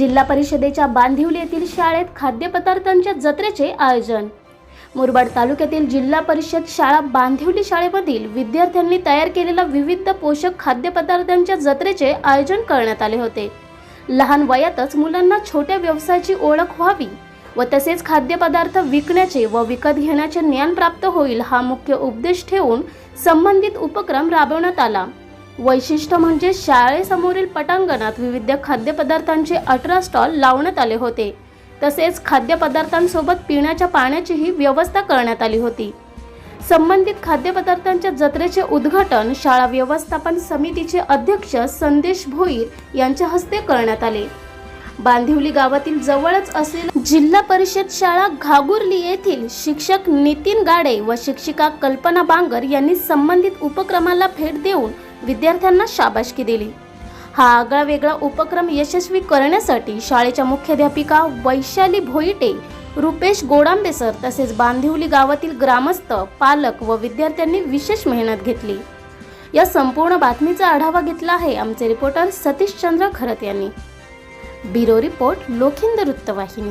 जिल्हा परिषदेच्या बांधिवली येथील शाळेत खाद्यपदार्थांच्या जत्रेचे आयोजन. मुरबाड तालुक्यातील जिल्हा परिषद शाळा बांधिवली शाळेमधील विद्यार्थ्यांनी तयार केलेल्या विविध पोषक खाद्यपदार्थांच्या जत्रेचे आयोजन करण्यात आले होते. लहान वयातच मुलांना छोट्या व्यवसायाची ओळख व्हावी व तसेच खाद्यपदार्थ विकण्याचे व विकत घेण्याचे ज्ञान प्राप्त होईल हा मुख्य उद्देश ठेवून संबंधित उपक्रम राबवण्यात आला. वैशिष्ट्य म्हणजे शाळेसमोरील पटांगणात विविध खाद्यपदार्थांचे अठरा स्टॉल लावण्यात आले होते. तसेच खाद्यपदार्थांसोबत पिण्याच्या पाण्याचीही व्यवस्था करण्यात आली होती. संबंधित खाद्यपदार्थांच्या जत्रेचे उद्घाटन शाळा व्यवस्थापन समितीचे अध्यक्ष संदेश भोईर यांच्या हस्ते करण्यात आले. बांधिवली गावातील जवळच असलेल्या जिल्हा परिषद शाळा घागुर्ली येथील शिक्षक नितीन गाडे व शिक्षिका कल्पना बांगर यांनी संबंधित उपक्रमाला भेट देऊन विद्यार्थ्यांना शाबाशकी दिली. हा आगळा वेगळा उपक्रम यशस्वी करण्यासाठी शाळेच्या मुख्याध्यापिका वैशाली भोईटे रुपेश गोडांबे सर तसेच बांधिवली गावातील ग्रामस्थ पालक व विद्यार्थ्यांनी विशेष मेहनत घेतली. या संपूर्ण बातमीचा आढावा घेतला आहे आमचे रिपोर्टर सतीश चंद्र खरत यांनी. ब्युरो रिपोर्ट लोखिंद वृत्तवाहिनी.